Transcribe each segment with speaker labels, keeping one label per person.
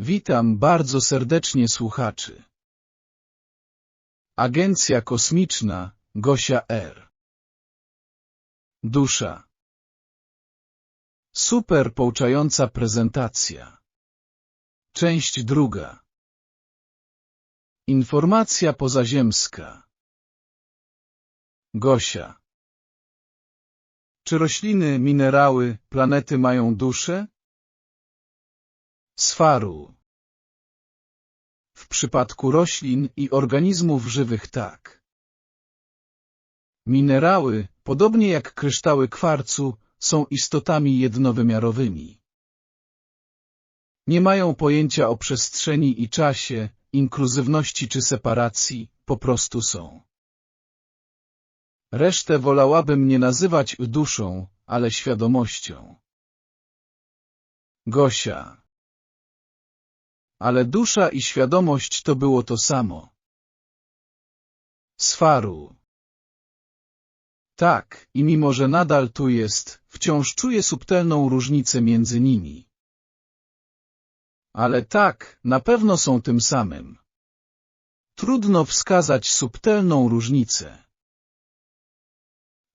Speaker 1: Witam bardzo serdecznie słuchaczy. Agencja Kosmiczna Gosia R. Dusza. Super pouczająca prezentacja. Część druga. Informacja pozaziemska. Gosia. Czy rośliny, minerały, planety mają duszę? Sfaru. W przypadku roślin i organizmów żywych tak. Minerały, podobnie jak kryształy kwarcu, są istotami jednowymiarowymi. Nie mają pojęcia o przestrzeni i czasie, inkluzywności czy separacji, po prostu są. Resztę wolałabym nie nazywać duszą, ale świadomością. Gosia. Ale dusza i świadomość to było to samo. Sfaru. Tak, i mimo że nadal tu jest, wciąż czuję subtelną różnicę między nimi. Ale tak, na pewno są tym samym. Trudno wskazać subtelną różnicę.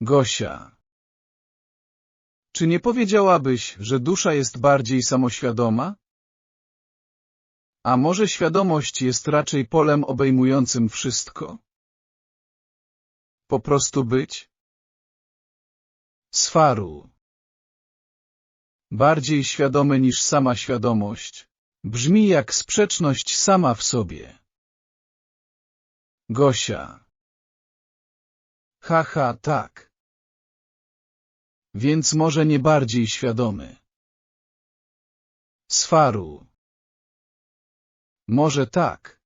Speaker 1: Gosia. Czy nie powiedziałabyś, że dusza jest bardziej samoświadoma? A może świadomość jest raczej polem obejmującym wszystko? Po prostu być? Sfaru. Bardziej świadomy niż sama świadomość. Brzmi jak sprzeczność sama w sobie. Gosia. Haha, tak. Więc może nie bardziej świadomy. Sfaru. Może tak.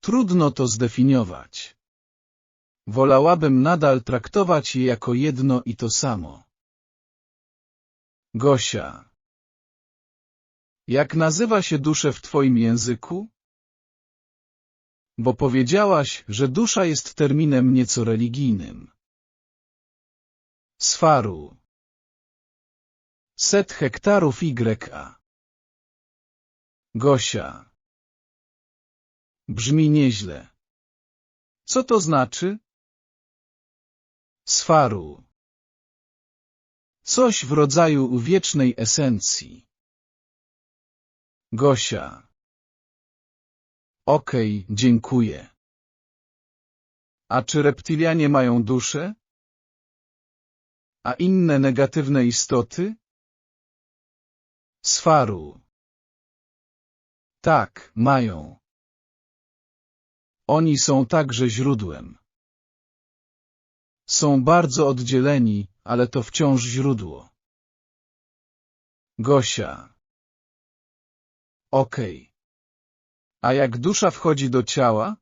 Speaker 1: Trudno to zdefiniować. Wolałabym nadal traktować je jako jedno i to samo. Gosia. Jak nazywa się duszę w twoim języku? Bo powiedziałaś, że dusza jest terminem nieco religijnym. Sfaru. Set hektarów YA. Gosia. Brzmi nieźle. Co to znaczy? Sfaru. Coś w rodzaju wiecznej esencji. Gosia. Okej, dziękuję. A czy reptilianie mają duszę? A inne negatywne istoty? Sfaru. Tak, mają. Oni są także źródłem. Są bardzo oddzieleni, ale to wciąż źródło. Gosia. Okej. A jak dusza wchodzi do ciała?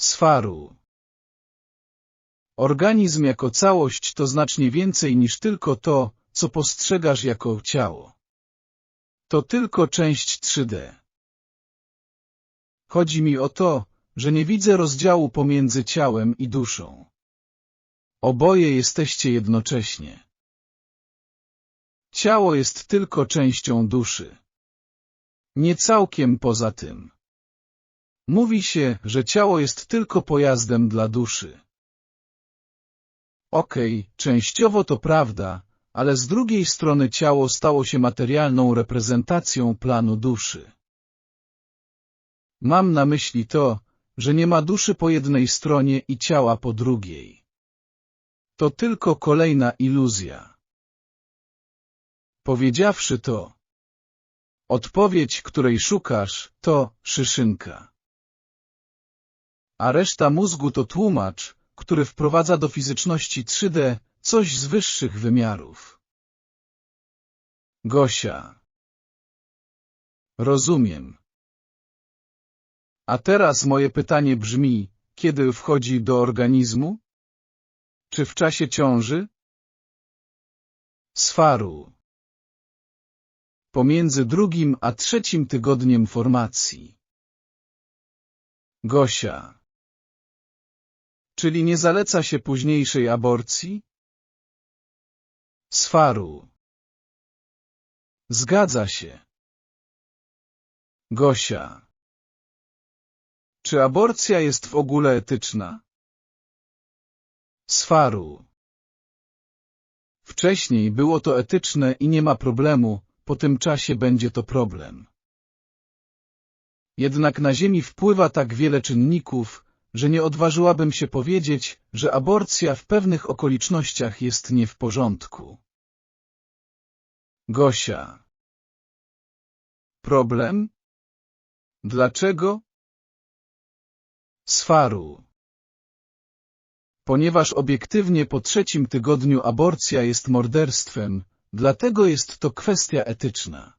Speaker 1: Sfaru. Organizm jako całość to znacznie więcej niż tylko to, co postrzegasz jako ciało. To tylko część 3D. Chodzi mi o to, że nie widzę rozdziału pomiędzy ciałem i duszą. Oboje jesteście jednocześnie. Ciało jest tylko częścią duszy. Nie całkiem poza tym. Mówi się, że ciało jest tylko pojazdem dla duszy. Okej, okay, częściowo to prawda, ale z drugiej strony ciało stało się materialną reprezentacją planu duszy. Mam na myśli to, że nie ma duszy po jednej stronie i ciała po drugiej. To tylko kolejna iluzja. Powiedziawszy to, odpowiedź, której szukasz, to szyszynka. A reszta mózgu to tłumacz, który wprowadza do fizyczności 3D coś z wyższych wymiarów. Gosia. Rozumiem. A teraz moje pytanie brzmi, kiedy wchodzi do organizmu? Czy w czasie ciąży? Sfaru. Pomiędzy drugim a trzecim tygodniem formacji. Gosia. Czyli nie zaleca się późniejszej aborcji? Sfaru. Zgadza się. Gosia. Czy aborcja jest w ogóle etyczna? Sfaru. Wcześniej było to etyczne i nie ma problemu, po tym czasie będzie to problem. Jednak na Ziemi wpływa tak wiele czynników, że nie odważyłabym się powiedzieć, że aborcja w pewnych okolicznościach jest nie w porządku. Gosia. Problem? Dlaczego? Sfaru. Ponieważ obiektywnie po trzecim tygodniu aborcja jest morderstwem, dlatego jest to kwestia etyczna.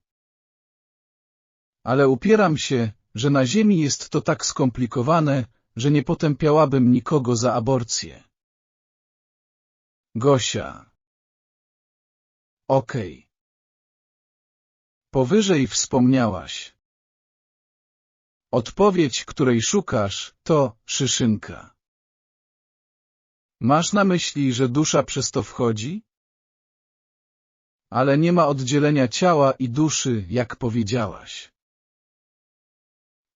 Speaker 1: Ale upieram się, że na Ziemi jest to tak skomplikowane, że nie potępiałabym nikogo za aborcję. Gosia. Okej. Powyżej wspomniałaś. Odpowiedź, której szukasz, to szyszynka. Masz na myśli, że dusza przez to wchodzi? Ale nie ma oddzielenia ciała i duszy, jak powiedziałaś.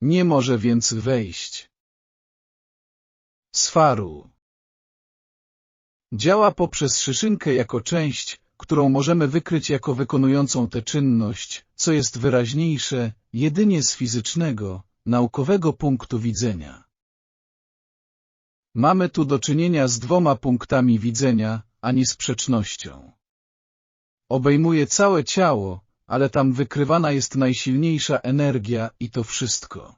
Speaker 1: Nie może więc wejść. Sfaru. Działa poprzez szyszynkę jako część, którą możemy wykryć jako wykonującą tę czynność, co jest wyraźniejsze jedynie z fizycznego, naukowego punktu widzenia. Mamy tu do czynienia z dwoma punktami widzenia, a nie sprzecznością. Obejmuje całe ciało, ale tam wykrywana jest najsilniejsza energia i to wszystko.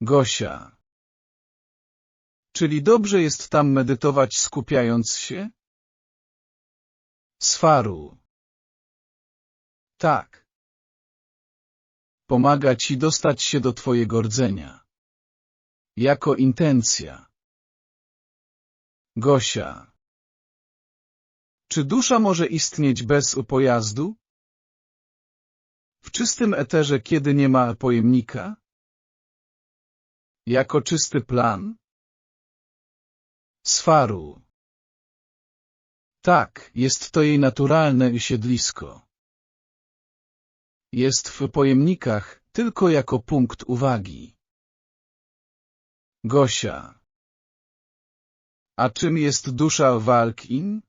Speaker 1: Gosia. Czyli dobrze jest tam medytować skupiając się? Sfaru. Tak. Pomaga ci dostać się do twojego rdzenia. Jako intencja. Gosia. Czy dusza może istnieć bez pojazdu? W czystym eterze, kiedy nie ma pojemnika? Jako czysty plan? Sfaru. Tak, jest to jej naturalne siedlisko. Jest w pojemnikach tylko jako punkt uwagi. Gosia. A czym jest dusza Walkin?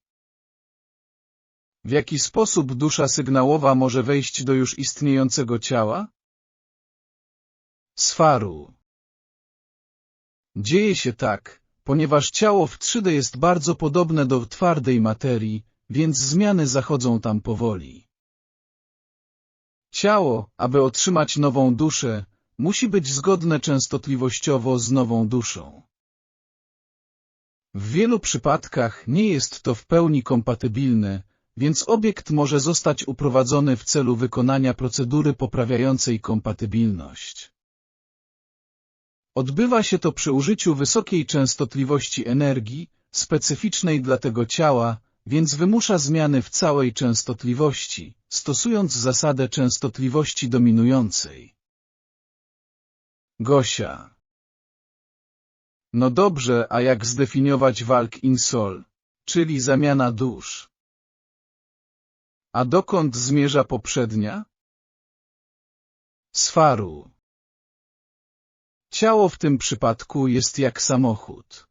Speaker 1: W jaki sposób dusza sygnałowa może wejść do już istniejącego ciała? Sfaru. Dzieje się tak, ponieważ ciało w 3D jest bardzo podobne do twardej materii, więc zmiany zachodzą tam powoli. Ciało, aby otrzymać nową duszę, musi być zgodne częstotliwościowo z nową duszą. W wielu przypadkach nie jest to w pełni kompatybilne, więc obiekt może zostać uprowadzony w celu wykonania procedury poprawiającej kompatybilność. Odbywa się to przy użyciu wysokiej częstotliwości energii, specyficznej dla tego ciała, więc wymusza zmiany w całej częstotliwości, stosując zasadę częstotliwości dominującej. Gosia No dobrze, a jak zdefiniować walk in sol, czyli zamiana dusz? A dokąd zmierza poprzednia? Sfaru Ciało w tym przypadku jest jak samochód.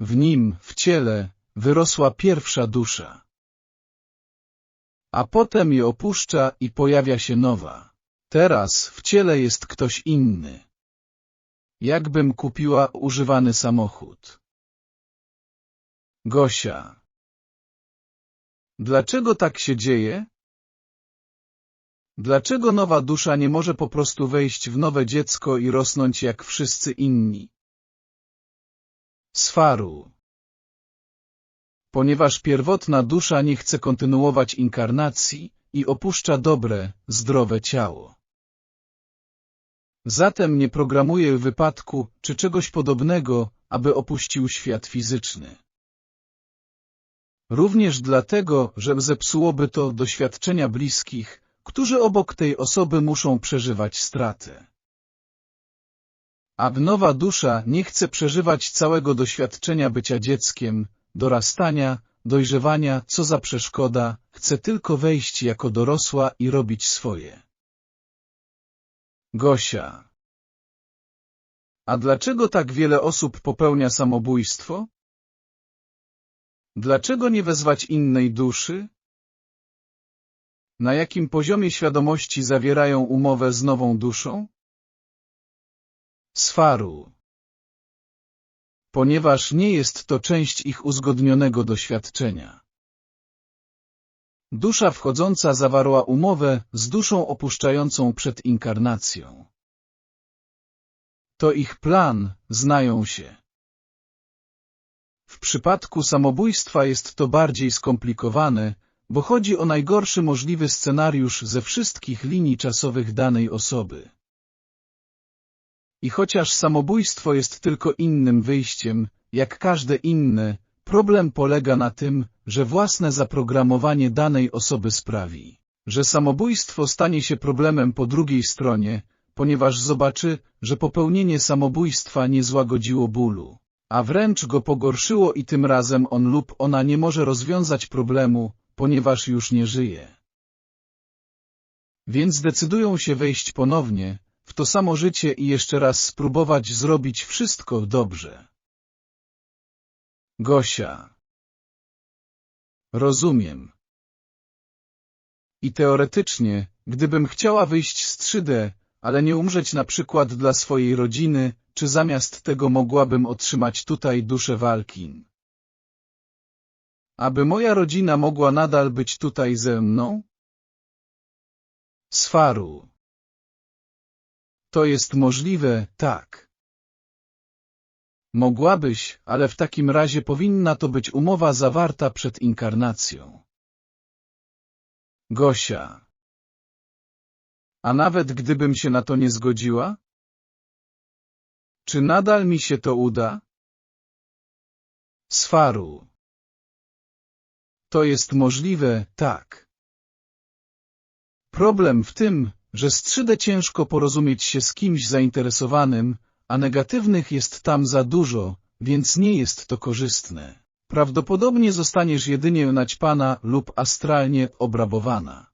Speaker 1: W nim, w ciele, wyrosła pierwsza dusza. A potem je opuszcza i pojawia się nowa. Teraz w ciele jest ktoś inny. Jakbym kupiła używany samochód. Gosia. Dlaczego tak się dzieje? Dlaczego nowa dusza nie może po prostu wejść w nowe dziecko i rosnąć jak wszyscy inni? Sfaru Ponieważ pierwotna dusza nie chce kontynuować inkarnacji i opuszcza dobre, zdrowe ciało. Zatem nie programuje wypadku czy czegoś podobnego, aby opuścił świat fizyczny. Również dlatego, że zepsułoby to doświadczenia bliskich, którzy obok tej osoby muszą przeżywać stratę. A nowa dusza nie chce przeżywać całego doświadczenia bycia dzieckiem, dorastania, dojrzewania, co za przeszkoda, chcę tylko wejść jako dorosła i robić swoje. Gosia. A dlaczego tak wiele osób popełnia samobójstwo? Dlaczego nie wezwać innej duszy? Na jakim poziomie świadomości zawierają umowę z nową duszą? Sfaru. Ponieważ nie jest to część ich uzgodnionego doświadczenia. Dusza wchodząca zawarła umowę z duszą opuszczającą przed inkarnacją. To ich plan, znają się. W przypadku samobójstwa jest to bardziej skomplikowane, bo chodzi o najgorszy możliwy scenariusz ze wszystkich linii czasowych danej osoby. I chociaż samobójstwo jest tylko innym wyjściem, jak każde inne, problem polega na tym, że własne zaprogramowanie danej osoby sprawi, że samobójstwo stanie się problemem po drugiej stronie, ponieważ zobaczy, że popełnienie samobójstwa nie złagodziło bólu, a wręcz go pogorszyło i tym razem on lub ona nie może rozwiązać problemu, ponieważ już nie żyje. Więc decydują się wejść ponownie w to samo życie i jeszcze raz spróbować zrobić wszystko dobrze. Gosia. Rozumiem. I teoretycznie, gdybym chciała wyjść z 3D, ale nie umrzeć na przykład dla swojej rodziny, czy zamiast tego mogłabym otrzymać tutaj duszę walki? Aby moja rodzina mogła nadal być tutaj ze mną? Sfaru. To jest możliwe, tak. Mogłabyś, ale w takim razie powinna to być umowa zawarta przed inkarnacją. Gosia. A nawet gdybym się na to nie zgodziła? Czy nadal mi się to uda? Sfaru. To jest możliwe, tak. Problem w tym, że strzydę ciężko porozumieć się z kimś zainteresowanym, a negatywnych jest tam za dużo, więc nie jest to korzystne. Prawdopodobnie zostaniesz jedynie naćpana lub astralnie obrabowana.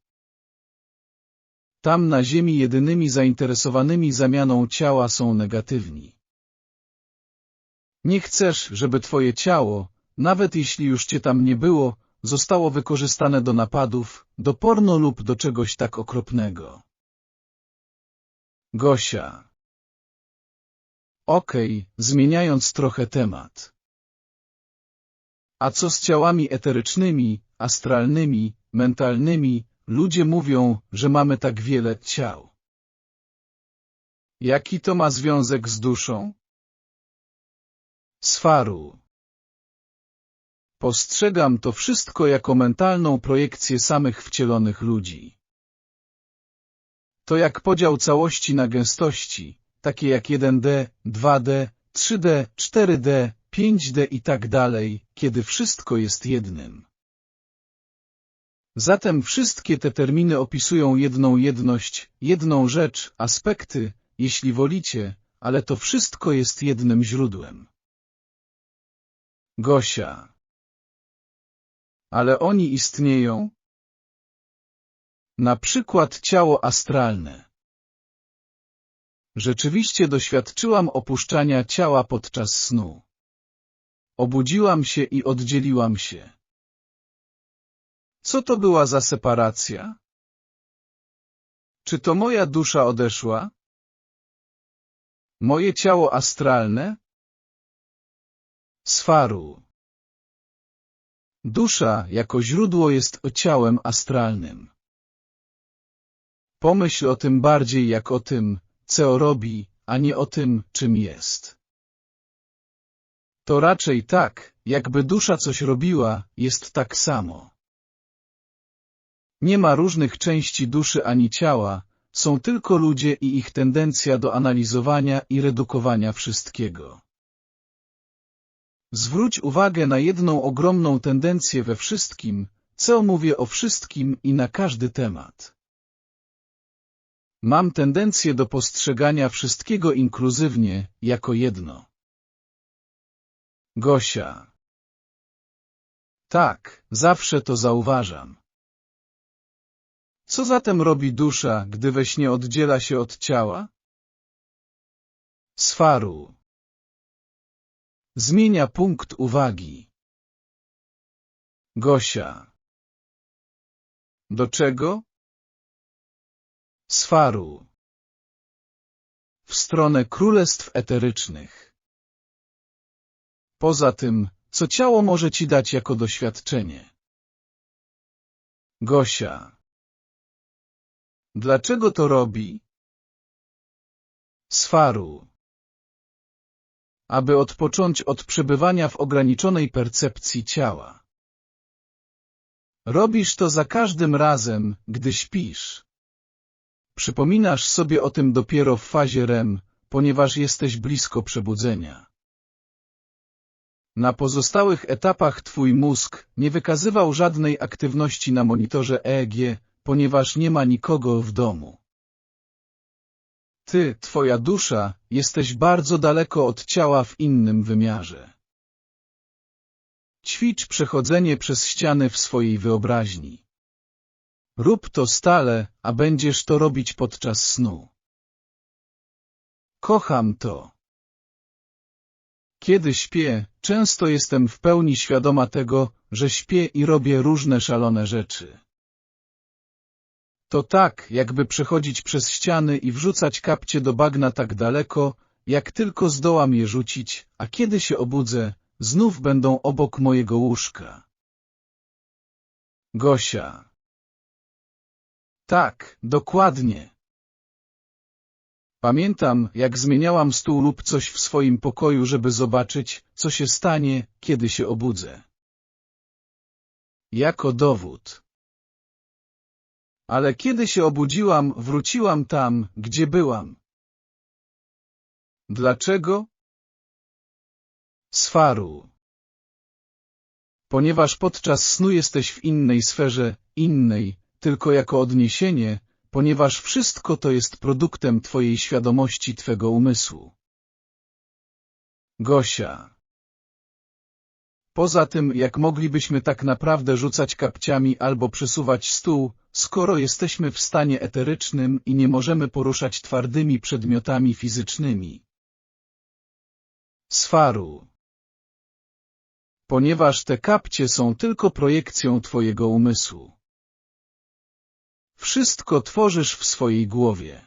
Speaker 1: Tam na Ziemi jedynymi zainteresowanymi zamianą ciała są negatywni. Nie chcesz, żeby twoje ciało, nawet jeśli już cię tam nie było, zostało wykorzystane do napadów, do porno lub do czegoś tak okropnego. Gosia. Okej, okay, zmieniając trochę temat. A co z ciałami eterycznymi, astralnymi, mentalnymi, ludzie mówią, że mamy tak wiele ciał. Jaki to ma związek z duszą? Sfaru. Postrzegam to wszystko jako mentalną projekcję samych wcielonych ludzi. To jak podział całości na gęstości, takie jak 1D, 2D, 3D, 4D, 5D i tak dalej, kiedy wszystko jest jednym. Zatem wszystkie te terminy opisują jedną jedność, jedną rzecz, aspekty, jeśli wolicie, ale to wszystko jest jednym źródłem. Gosia. Ale oni istnieją? Na przykład ciało astralne. Rzeczywiście doświadczyłam opuszczania ciała podczas snu. Obudziłam się i oddzieliłam się. Co to była za separacja? Czy to moja dusza odeszła? Moje ciało astralne? Sfaru. Dusza jako źródło jest ciałem astralnym. Pomyśl o tym bardziej jak o tym, co robi, a nie o tym, czym jest. To raczej tak, jakby dusza coś robiła, jest tak samo. Nie ma różnych części duszy ani ciała, są tylko ludzie i ich tendencja do analizowania i redukowania wszystkiego. Zwróć uwagę na jedną ogromną tendencję we wszystkim, co mówię o wszystkim i na każdy temat. Mam tendencję do postrzegania wszystkiego inkluzywnie, jako jedno. Gosia Tak, zawsze to zauważam. Co zatem robi dusza, gdy we śnie oddziela się od ciała? Sfaru. Zmienia punkt uwagi. Gosia. Do czego? Sfaru. W stronę królestw eterycznych. Poza tym, co ciało może ci dać jako doświadczenie. Gosia. Dlaczego to robi? Sfaru. Aby odpocząć od przebywania w ograniczonej percepcji ciała. Robisz to za każdym razem, gdy śpisz. Przypominasz sobie o tym dopiero w fazie REM, ponieważ jesteś blisko przebudzenia. Na pozostałych etapach twój mózg nie wykazywał żadnej aktywności na monitorze EEG, ponieważ nie ma nikogo w domu. Ty, twoja dusza, jesteś bardzo daleko od ciała w innym wymiarze. Ćwicz przechodzenie przez ściany w swojej wyobraźni. Rób to stale, a będziesz to robić podczas snu. Kocham to. Kiedy śpię, często jestem w pełni świadoma tego, że śpię i robię różne szalone rzeczy. To tak, jakby przechodzić przez ściany i wrzucać kapcie do bagna tak daleko, jak tylko zdołam je rzucić, a kiedy się obudzę, znów będą obok mojego łóżka. Gosia. Tak, dokładnie. Pamiętam, jak zmieniałam stół lub coś w swoim pokoju, żeby zobaczyć, co się stanie, kiedy się obudzę. Jako dowód. Ale kiedy się obudziłam, wróciłam tam, gdzie byłam. Dlaczego? Sfaru. Ponieważ podczas snu jesteś w innej sferze, innej, tylko jako odniesienie, ponieważ wszystko to jest produktem Twojej świadomości Twego umysłu. Gosia Poza tym, jak moglibyśmy tak naprawdę rzucać kapciami albo przesuwać stół, skoro jesteśmy w stanie eterycznym i nie możemy poruszać twardymi przedmiotami fizycznymi. Sfaru Ponieważ te kapcie są tylko projekcją Twojego umysłu. Wszystko tworzysz w swojej głowie.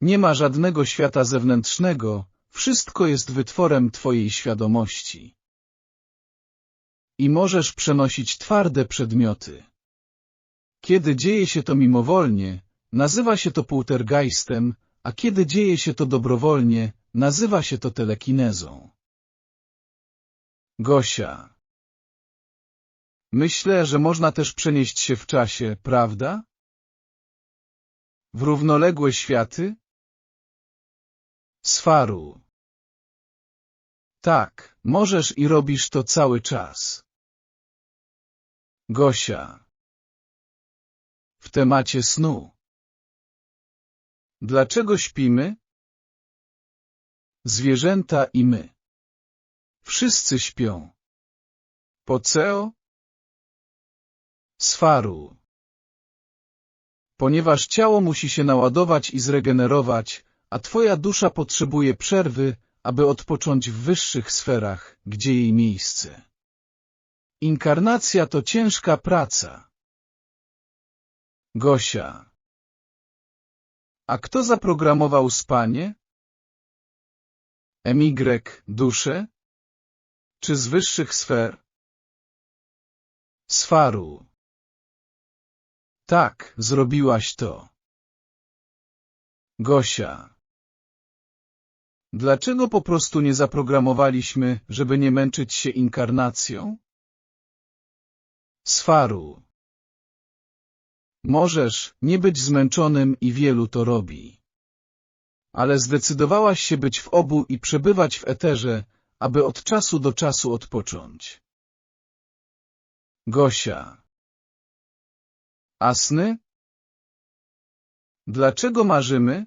Speaker 1: Nie ma żadnego świata zewnętrznego, wszystko jest wytworem Twojej świadomości. I możesz przenosić twarde przedmioty. Kiedy dzieje się to mimowolnie, nazywa się to poltergeistem, a kiedy dzieje się to dobrowolnie, nazywa się to telekinezą. Gosia Myślę, że można też przenieść się w czasie, prawda? W równoległe światy? Sfaru. Tak, możesz i robisz to cały czas. Gosia. W temacie snu. Dlaczego śpimy? Zwierzęta i my. Wszyscy śpią. Po co? Sfaru. Ponieważ ciało musi się naładować i zregenerować, a twoja dusza potrzebuje przerwy, aby odpocząć w wyższych sferach, gdzie jej miejsce. Inkarnacja to ciężka praca. Gosia. A kto zaprogramował spanie? MY, duszę? Czy z wyższych sfer? Sfaru. Tak, zrobiłaś to. Gosia. Dlaczego po prostu nie zaprogramowaliśmy, żeby nie męczyć się inkarnacją? Sfaru. Możesz nie być zmęczonym i wielu to robi. Ale zdecydowałaś się być w obu i przebywać w eterze, aby od czasu do czasu odpocząć. Gosia. A sny? Dlaczego marzymy?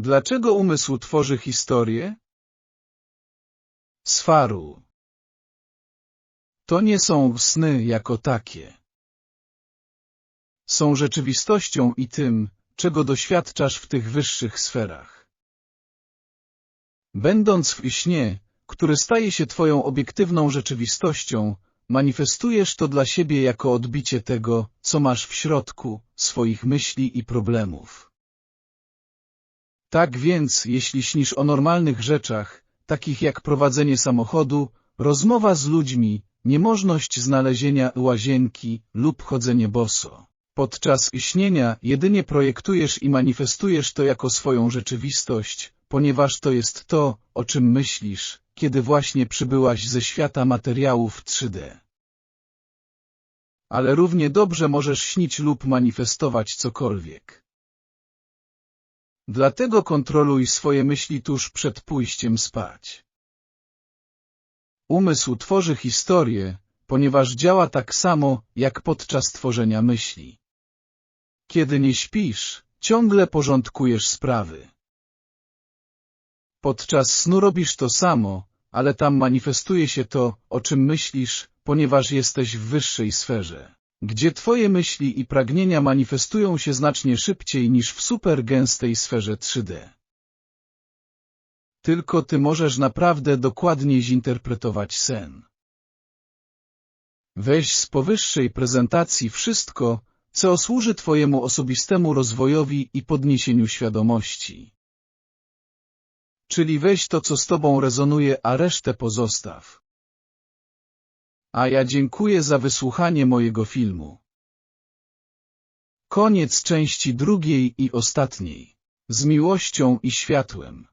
Speaker 1: Dlaczego umysł tworzy historię? Sfaru. To nie są sny jako takie. Są rzeczywistością i tym, czego doświadczasz w tych wyższych sferach. Będąc w śnie, który staje się Twoją obiektywną rzeczywistością, manifestujesz to dla siebie jako odbicie tego, co masz w środku, swoich myśli i problemów. Tak więc, jeśli śnisz o normalnych rzeczach, takich jak prowadzenie samochodu, rozmowa z ludźmi, niemożność znalezienia łazienki lub chodzenie boso. Podczas śnienia jedynie projektujesz i manifestujesz to jako swoją rzeczywistość, ponieważ to jest to, o czym myślisz, kiedy właśnie przybyłaś ze świata materiałów 3D. Ale równie dobrze możesz śnić lub manifestować cokolwiek. Dlatego kontroluj swoje myśli tuż przed pójściem spać. Umysł tworzy historię, ponieważ działa tak samo, jak podczas tworzenia myśli. Kiedy nie śpisz, ciągle porządkujesz sprawy. Podczas snu robisz to samo, ale tam manifestuje się to, o czym myślisz, ponieważ jesteś w wyższej sferze, gdzie twoje myśli i pragnienia manifestują się znacznie szybciej niż w super gęstej sferze 3D. Tylko ty możesz naprawdę dokładnie zinterpretować sen. Weź z powyższej prezentacji wszystko, co służy Twojemu osobistemu rozwojowi i podniesieniu świadomości. Czyli weź to, co z Tobą rezonuje, a resztę pozostaw. A ja dziękuję za wysłuchanie mojego filmu. Koniec części drugiej i ostatniej. Z miłością i światłem.